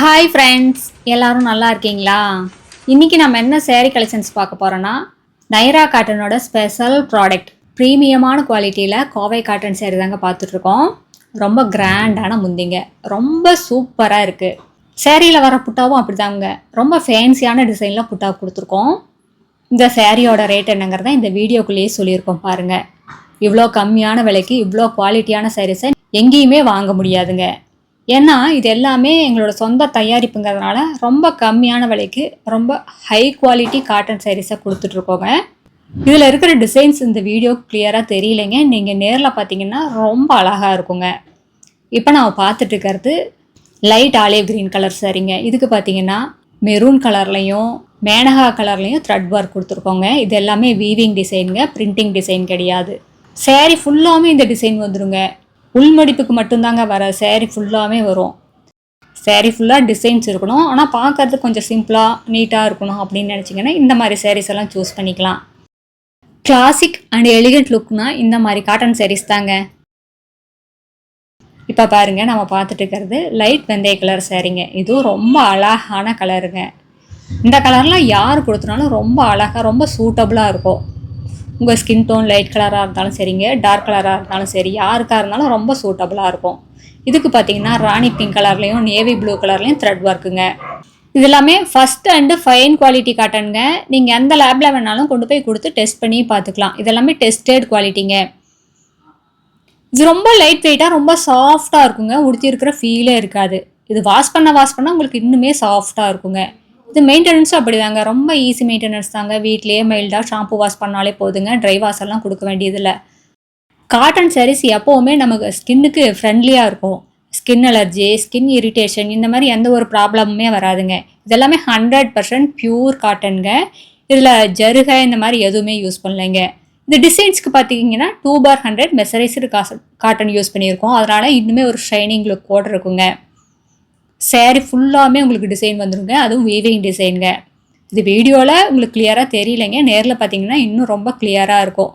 Hi friends எல்லாரும் நல்லா இருக்கீங்களா? இன்னைக்கு நம்ம என்ன சேரீ கலெக்ஷன்ஸ் பார்க்க போறோம்னா நைரா காட்டனோட ஸ்பெஷல் ப்ராடக்ட் ப்ரீமியமான குவாலிட்டியில் கோவை காட்டன் சேரீ தாங்க பார்த்துட்ருக்கோம். ரொம்ப கிராண்டான முந்திங்க. ரொம்ப சூப்பராக இருக்குது சேரீயில் வர புட்டாவும் அப்படிதாங்க. ரொம்ப ஃபேன்சியான டிசைனில் புட்டா கொடுத்துருக்கோம். இந்த சேரீயோட ரேட் என்னங்கிறத இந்த வீடியோக்குள்ளேயே சொல்லியிருக்கோம் பாருங்கள் இவ்வளோ கம்மியான விலைக்கு இவ்வளோ குவாலிட்டியான சேரீஸை எங்கேயுமே வாங்க முடியாதுங்க. ஏன்னா இது எல்லாமே எங்களோட சொந்த தயாரிப்புங்கிறதுனால ரொம்ப கம்மியான விலைக்கு ரொம்ப ஹை குவாலிட்டி காட்டன் சாரீஸை கொடுத்துட்ருக்கோங்க. இதில் இருக்கிற டிசைன்ஸ் இந்த வீடியோ கிளியராக தெரியலைங்க. நீங்கள் நேரில் பார்த்தீங்கன்னா ரொம்ப அழகாக இருக்குங்க. இப்போ நான் பார்த்துட்டு இருக்கிறது லைட் ஆலிவ் கிரீன் கலர் சரிங்க இதுக்கு பார்த்தீங்கன்னா மெரூன் கலர்லையும் மேனகா கலர்லையும் த்ரெட் ஒர்க் கொடுத்துருக்கோங்க. இது எல்லாமே வீவிங் டிசைனுங்க பிரிண்டிங் டிசைன் கிடையாது. சேரீ ஃபுல்லாமே இந்த டிசைன் வந்துடுங்க உள்மடிப்புக்கு மட்டும்தாங்க வர சேரீ ஃபுல்லாகவே வரும். சேரீ ஃபுல்லாக டிசைன்ஸ் இருக்கணும். ஆனால் பார்க்கறதுக்கு கொஞ்சம் சிம்பிளாக நீட்டாக இருக்கணும் அப்படின்னு நினச்சிங்கன்னா இந்த மாதிரி சேரீஸ் எல்லாம் சூஸ் பண்ணிக்கலாம். கிளாசிக் அண்ட் எலிகண்ட் லுக்னா இந்த மாதிரி காட்டன் சேரீஸ் தாங்க. இப்போ பாருங்கள் நம்ம பார்த்துட்டு இருக்கிறது லைட் வெந்தய கலர் சேரீங்க இதுவும் ரொம்ப அழகான கலருங்க இந்த கலர்லாம் யார் கொடுத்தனாலும் ரொம்ப அழகாக ரொம்ப சூட்டபுளாக இருக்கும். உங்கள் ஸ்கின் டோன் லைட் கலராக இருந்தாலும் சரிங்க டார்க் கலராக இருந்தாலும் சரி யாருக்காக இருந்தாலும் ரொம்ப சூட்டபுளாக இருக்கும். இதுக்கு பார்த்தீங்கன்னா ராணி பிங்க் கலர்லேயும் நேவி ப்ளூ கலர்லேயும் த்ரெட் ஒர்க்குங்க இது எல்லாமே ஃபஸ்ட் அண்டு ஃபைன் குவாலிட்டி காட்டனுங்க நீங்கள் எந்த லேபில் வேணாலும் கொண்டு போய் கொடுத்து டெஸ்ட் பண்ணி பார்த்துக்கலாம் இதெல்லாமே டெஸ்டட் குவாலிட்டிங்க இது ரொம்ப லைட் வெயிட்டாக ரொம்ப சாஃப்டாக இருக்குங்க. உடுத்தி இருக்கிற ஃபீலே இருக்காது. இது வாஷ் பண்ண வாஷ் பண்ணால் உங்களுக்கு இன்னுமே சாஃப்டாக இருக்குங்க. இது மெயின்டெனன்ஸும் அப்படி தாங்க ரொம்ப ஈஸி மெயின்டெனன்ஸ் தாங்க. வீட்லேயே மைல்டாக ஷாம்பு வாஷ் பண்ணாலே போதுங்க. ட்ரை வாஷ் எல்லாம் கொடுக்க வேண்டியதில்லை. காட்டன் சாரீஸ் எப்போவுமே நமக்கு ஸ்கின்னுக்கு ஃப்ரெண்ட்லியாக இருக்கும். ஸ்கின் அலர்ஜி ஸ்கின் இரிட்டேஷன் இந்த மாதிரி எந்த ஒரு ப்ராப்ளமுமே வராதுங்க. இதெல்லாமே ஹண்ட்ரட் பர்சன்ட் பியூர் காட்டனுங்க இதில் ஜருகை இந்த மாதிரி எதுவுமே யூஸ் பண்ணலைங்க. இந்த டிசைன்ஸ்க்கு பார்த்தீங்கன்னா two for hundred mercerised cotton use பண்ணியிருக்கோம். அதனால் இன்னுமே ஒரு ஷைனிங் லுக் கூட இருக்குங்க. சேரீ ஃபுல்லாமே உங்களுக்கு டிசைன் வந்துருங்க. அதுவும் வீவிங் டிசைனுங்க இது வீடியோவில் உங்களுக்கு கிளியராக தெரியலைங்க. நேரில் பார்த்தீங்கன்னா இன்னும் ரொம்ப கிளியராக இருக்கும்.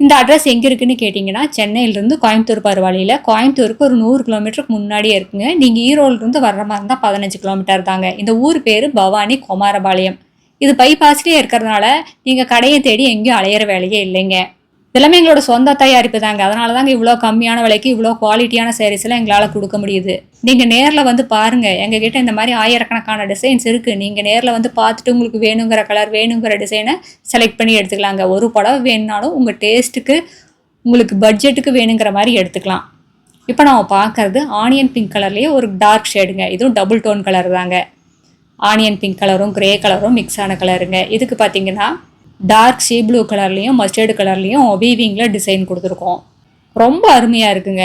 இந்த அட்ரஸ் எங்கே இருக்குதுன்னு கேட்டிங்கன்னா சென்னையிலேருந்து கோயம்புத்தூர் போகிற வழியில் கோயம்புத்தூருக்கு ஒரு நூறு கிலோமீட்டருக்கு முன்னாடியே இருக்குங்க. நீங்கள் ஈரோடுலேருந்து வர்ற மாதிரி இருந்தால் பதினஞ்சு கிலோமீட்டர் தாங்க. இந்த ஊர் பேர் பவானி குமாரபாளையம். இது பைபாஸ்லேயே இருக்கிறதுனால நீங்கள் கடையை தேடி எங்கேயும் அலையிற வேலையே இல்லைங்க. இதெல்லாமே எங்களோட சொந்த தயாரிப்பு தாங்க அதனால தாங்க இவ்வளோ கம்மியான விலைக்கு இவ்வளோ குவாலிட்டியான sarees எல்லாம் எங்களால் கொடுக்க முடியுது. நீங்கள் நேரில் வந்து பாருங்கள் எங்ககிட்ட இந்த மாதிரி ஆயிரக்கணக்கான டிசைன்ஸ் இருக்குது நீங்கள் நேரில் வந்து பார்த்துட்டு உங்களுக்கு வேணுங்கிற கலர் வேணுங்கிற டிசைனை செலக்ட் பண்ணி எடுத்துக்கலாங்க. ஒரு புடவை வேணுனாலும் உங்கள் டேஸ்ட்டுக்கு உங்களுக்கு பட்ஜெட்டுக்கு வேணுங்கிற மாதிரி எடுத்துக்கலாம். இப்போ நம்ம பார்க்கறது ஆனியன் பிங்க் கலர்லேயே ஒரு டார்க் ஷேடுங்க இதுவும் டபுள் டோன் கலர் தாங்க. ஆனியன் பிங்க் கலரும் கிரே கலரும் மிக்ஸ் ஆன கலருங்க இதுக்கு பார்த்தீங்கன்னா டார்க் ஷீ ப்ளூ கலர்லேயும் மஸ்டர்டு கலர்லேயும் வீவிங்கில் டிசைன் கொடுத்துருக்கோம். ரொம்ப அருமையாக இருக்குங்க.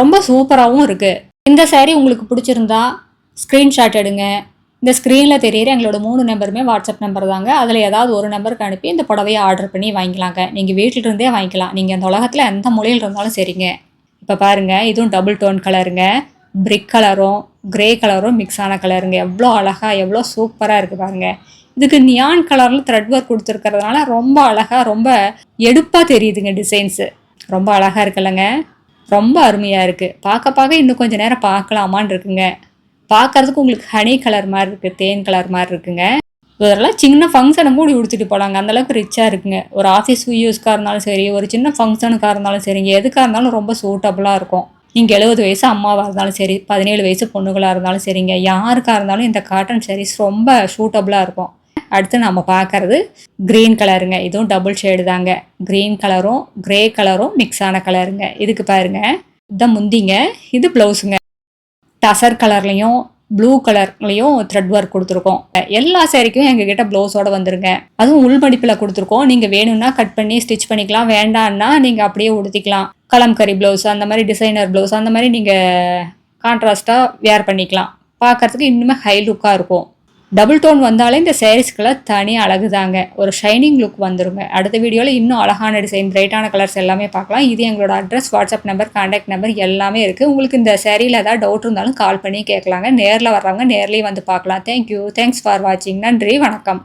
ரொம்ப சூப்பராகவும் இருக்குது இந்த saree உங்களுக்கு பிடிச்சிருந்தா ஸ்க்ரீன்ஷாட் எடுங்க. இந்த ஸ்க்ரீனில் தெரியிற எங்களோட மூணு நம்பருமே வாட்ஸ்அப் நம்பர் தாங்க. அதில் ஏதாவது ஒரு நம்பருக்கு அனுப்பி இந்த புடவையை ஆர்டர் பண்ணி வாங்கிக்கலாங்க. நீங்கள் வீட்டில் இருந்தே வாங்கிக்கலாம். நீங்கள் அந்த உலகத்தில் எந்த மூலையில் இருந்தாலும் சரிங்க. இப்போ பாருங்கள் இதுவும் டபுள் டோன் கலருங்க பிரிக் கலரும் கிரே கலரும் மிக்ஸ் ஆன கலருங்க எவ்வளோ அழகாக எவ்வளோ சூப்பராக இருக்குது பாருங்கள் இதுக்கு நியான் கலரில் த்ரெட் ஒர்க் கொடுத்துருக்கறதுனால ரொம்ப அழகாக ரொம்ப எடுப்பாக தெரியுதுங்க டிசைன்ஸு ரொம்ப அழகாக இருக்குல்லங்க. ரொம்ப அருமையாக இருக்குது பார்க்க பார்க்க இன்னும் கொஞ்சம் நேரம் பார்க்கலாமான்னு இருக்குங்க. பார்க்கறதுக்கு உங்களுக்கு ஹனி கலர் மாதிரி இருக்குது தேன் கலர் மாதிரி இருக்குங்க. இதெல்லாம் சின்ன ஃபங்க்ஷனை மூடி உடுத்திட்டு போகலாங்க அந்தளவுக்கு ரிச்சாக இருக்குங்க. ஒரு ஆஃபீஸ் யூஸ்க்காக இருந்தாலும் சரி ஒரு சின்ன ஃபங்க்ஷனுக்காக இருந்தாலும் சரிங்க எதுக்காக இருந்தாலும் ரொம்ப சூட்டபுளாக இருக்கும். நீங்கள் எழுபது வயசு அம்மாவாக இருந்தாலும் சரி பதினேழு வயசு பொண்ணுகளாக இருந்தாலும் சரிங்க. யாருக்காக இருந்தாலும் இந்த காட்டன் சாரீஸ் ரொம்ப சூட்டபுளாக இருக்கும். அடுத்து நம்ம பார்க்குறது க்ரீன் கலருங்க இதுவும் டபுள் ஷேடு தாங்க. க்ரீன் கலரும் க்ரே கலரும் மிக்ஸ் ஆன கலருங்க இதுக்கு பாருங்க. இதுதான் முந்திங்க இது ப்ளவுஸுங்க டசர் கலர்லையும் ப்ளூ கலர்லையும் த்ரெட் ஒர்க் கொடுத்துருக்கோம். எல்லா சேரீக்கும் எங்ககிட்ட ப்ளவுஸோட வந்துருங்க. அதுவும் உள்மடிப்பில் கொடுத்துருக்கோம். நீங்கள் வேணும்னா கட் பண்ணி ஸ்டிச் பண்ணிக்கலாம். வேண்டான்னா நீங்கள் அப்படியே உடுத்திக்கலாம். கலம்கரி ப்ளவுஸ் அந்த மாதிரி டிசைனர் ப்ளவுஸ் அந்த மாதிரி நீங்கள் கான்ட்ராஸ்ட்டாக வேர் பண்ணிக்கலாம். பார்க்கறதுக்கு இன்னுமே ஹை லுக்காக இருக்கும். டபுள் டோன் வந்தாலே இந்த சேரீஸ்க்குலாம் தனி அழகு தாங்க ஒரு ஷைனிங் லுக் வந்துருங்க. அடுத்த வீடியோவில் இன்னும் அழகான டிசைன் பிரைட்டான கலர்ஸ் எல்லாமே பார்க்கலாம். இது எங்களோட address WhatsApp number contact number எல்லாமே இருக்குது உங்களுக்கு இந்த சேரீயில் ஏதாவது டவுட் இருந்தாலும் கால் பண்ணி கேட்கலாங்க. நேரில் வர்றவங்க நேர்லேயே வந்து பார்க்கலாம். தேங்க்யூ தேங்க்ஸ் ஃபார் வாட்சிங் நன்றி. வணக்கம்.